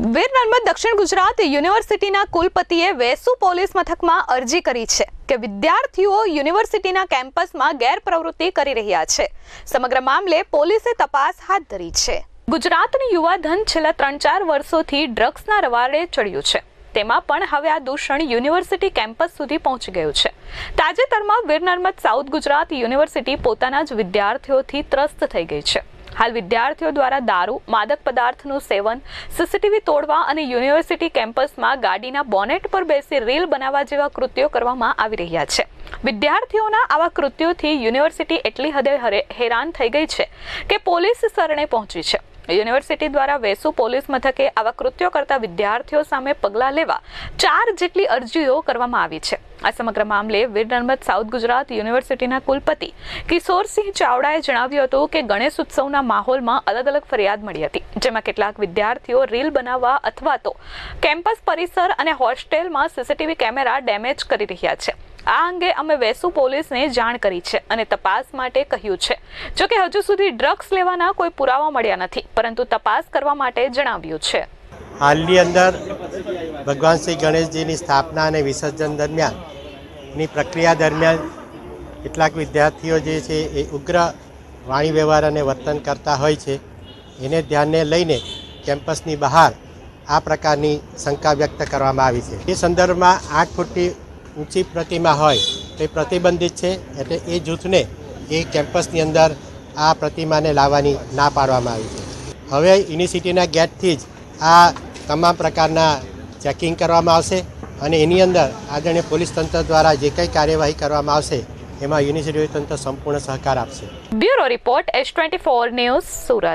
વીર દક્ષિણ ગુજરાત યુનિવર્સિટીના કુલપતિએ વેસુ પોલીસ મથકમાં અરજી કરી છે કે વિદ્યાર્થીઓ યુનિવર્સિટીના કેમ્પસમાં ગેરપ્રવૃત્તિ કરી રહ્યા છે. સમગ્ર મામલે પોલીસે તપાસ હાથ ધરી છે. ગુજરાતનું યુવાધન છેલ્લા ત્રણ ચાર વર્ષોથી ડ્રગ્સના રવાડે ચડ્યું છે. તેમાં પણ હવે આ દૂષણ યુનિવર્સિટી કેમ્પસ સુધી પહોંચી ગયું છે. તાજેતરમાં વીર નર્મદ સાઉથ ગુજરાત યુનિવર્સિટી પોતાના જ વિદ્યાર્થીઓથી ત્રસ્ત થઈ ગઈ છે. હાલ વિદ્યાર્થીઓ દ્વારા દારૂ, માદક પદાર્થનું સેવન સીસીટીવી તોડવા અને યુનિવર્સિટી કેમ્પસમાં ગાડીના બોનેટ પર બેસી રીલ બનાવવા જેવા કૃત્યો કરવામાં આવી રહ્યા છે. વિદ્યાર્થીઓના આવા કૃત્યોથી યુનિવર્સિટી એટલી હદે હરે- હેરાન થઈ ગઈ છે કે પોલીસ શરણે પહોંચી છે. યુનિવર્સિટી દ્વારા વેસુ પોલીસ મથકે આવા કૃત્યો કરતા વિદ્યાર્થીઓ સામે પગલાં લેવા ચાર જેટલી અરજીઓ કરવામાં આવી છે. આ સમગ્ર મામલે વીર નર્મદ સાઉથ ગુજરાત યુનિવર્સિટીના કુલપતિ કિશોરસિંહ ચાવડાએ જણાવ્યું હતું કે ગણેશ ઉત્સવના માહોલમાં અલગ અલગ ફરિયાદ મળી હતી, જેમાં કેટલાક વિદ્યાર્થીઓ રીલ બનાવવા અથવા તો કેમ્પસ પરિસર અને હોસ્ટેલમાં સીસીટીવી કેમેરા ડેમેજ કરી રહ્યા છે. આ અંગે અમે વેસુ પોલીસને જાણ કરી છે અને તપાસ માટે કહ્યું છે. જો કે હજુ સુધી ડ્રગ્સ લેવાના કોઈ પુરાવા મળ્યા નથી, પરંતુ તપાસ કરવા માટે જણાવ્યું છે. હાલની અંદર ભગવાન શ્રી ગણેશજીની સ્થાપના અને વિસર્જન દરમિયાનની પ્રક્રિયા દરમિયાન કેટલાક વિદ્યાર્થીઓ જે છે એ ઉગ્ર વાણી વ્યવહાર અને વર્તન કરતા હોય છે. એને ધ્યાને લઈને કેમ્પસની બહાર આ પ્રકારની શંકા વ્યક્ત કરવામાં આવી છે. એ સંદર્ભમાં આઠ ફૂટની ઊંચી પ્રતિમા હોય, તો પ્રતિબંધિત છે એટલે એ જૂથને એ કેમ્પસની અંદર આ પ્રતિમાને લાવવાની ના પાડવામાં આવી છે. હવે યુનિવર્સિટીના ગેટથી જ આ તમામ પ્રકારના ચેકિંગ કરવામાં આવશે અને એની અંદર આદરણીય પોલીસ તંત્ર દ્વારા જે કંઈ કાર્યવાહી કરવામાં આવશે, એમાં યુનિવર્સિટી તંત્ર સંપૂર્ણ સહકાર આપશે. Bureau report S twenty four news Surat.